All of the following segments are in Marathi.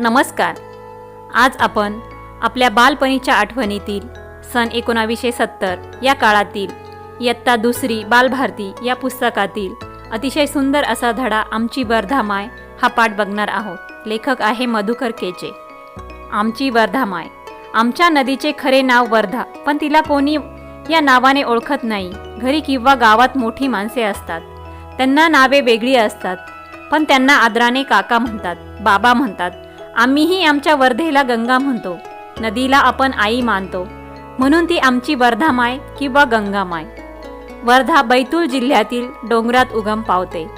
नमस्कार. आज आपण आपल्या बालपणीच्या आठवणीतील सन एकोणावीसशे सत्तर या काळातील इयत्ता दुसरी बालभारती या पुस्तकातील अतिशय सुंदर असा धडा आमची वर्धामाय हा पाठ बघणार आहोत. लेखक आहे मधुकर केचे. आमची वर्धामाय. आमच्या नदीचे खरे नाव वर्धा पण तिला कोणी या नावाने ओळखत नाही. घरी किंवा गावात मोठी माणसे असतात. त्यांना नावे वेगळी असतात पण त्यांना आदराने काका म्हणतात बाबा म्हणतात आम्हीही आमच्या वर्धेला गंगा म्हणतो. नदीला आपण आई मानतो. म्हणून ती आमची वर्धामाय किंवा गंगामाय. वर्धा बैतूल जिल्ह्यातील डोंगरात उगम पावते.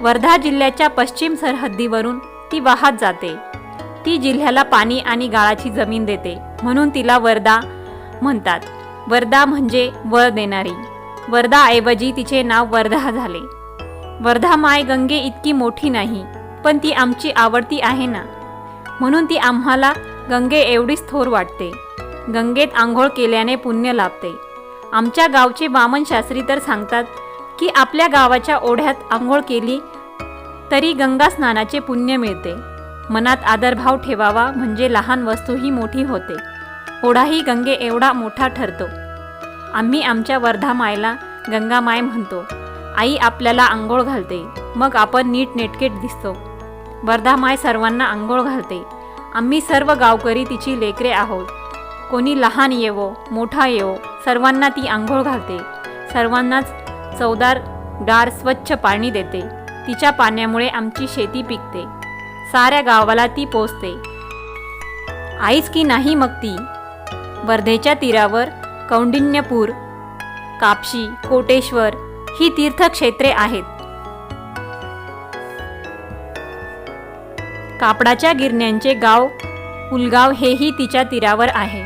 वर्धा जिल्ह्याच्या पश्चिम सरहद्दीवरून ती वाहत जाते. ती जिल्ह्याला पाणी आणि गाळाची जमीन देते. म्हणून तिला वर्धा म्हणतात. वर्धा म्हणजे वळ देणारी. वर्धाऐवजी तिचे नाव वर्धा झाले. वर्धा माय गंगे इतकी मोठी नाही पण ती आमची आवडती आहे ना? म्हणून ती आम्हाला गंगे एवढीच थोर वाटते. गंगेत आंघोळ केल्याने पुण्य लाभते. आमच्या गावचे वामन शास्त्री तर सांगतात की आपल्या गावाच्या ओढ्यात आंघोळ केली तरी गंगा स्नानाचे पुण्य मिळते. मनात आदरभाव ठेवावा म्हणजे लहान वस्तूही मोठी होते. ओढाही गंगे एवढा मोठा ठरतो. आम्ही आमच्या वर्धा मायला गंगामाय म्हणतो आई आपल्याला आंघोळ घालते. मग आपण नीट नेटकेट दिसतो. वर्धा माय सर्वांना आंघोळ घालते. आम्ही सर्व गावकरी तिची लेकरे आहोत. कोणी लहान येवो मोठा येवो सर्वांना ती आंघोळ घालते. सर्वांनाच चवदार डार स्वच्छ पाणी देते. तिच्या पाण्यामुळे आमची शेती पिकते. साऱ्या गावाला ती पोचते आईच की नाही मग ती? वर्धेच्या तीरावर कौंडिन्यपूर कापशी कोटेश्वर ही तीर्थक्षेत्रे आहेत. कापडाच्या गिरण्यांचे गाव उलगाव हेही तिच्या तीरावर आहे.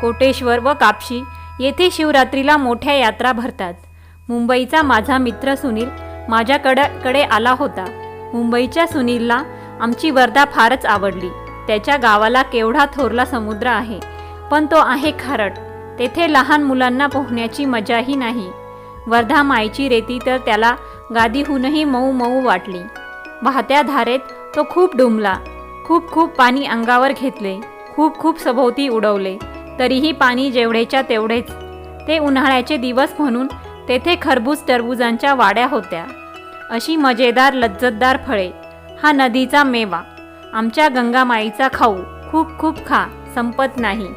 कोटेश्वर व कापशी येथे शिवरात्रीला मोठ्या यात्रा भरतात. मुंबईचा माझा मित्र सुनील माझ्याकडे कडे आला होता. मुंबईच्या सुनीलला आमची वर्धा फारच आवडली. त्याच्या गावाला केवढा थोरला समुद्र आहे पण तो आहे खारट. तेथे लहान मुलांना पोहण्याची मजाही नाही. वर्धा मायची रेती तर त्याला गादीहूनही मऊ मऊ वाटली. वाहत्या धारेत तो खूप डुंबला खूप खूप पाणी अंगावर घेतले खूप खूप सभोवती उडवले. तरीही पाणी जेवढेच्या तेवढेच. ते उन्हाळ्याचे दिवस म्हणून तेथे खरबूज टरबुजांच्या वाड्या होत्या. अशी मजेदार लज्जतदार फळे. हा नदीचा मेवा. आमच्या गंगामाईचा खाऊ. खूप खूप खा. संपत नाही.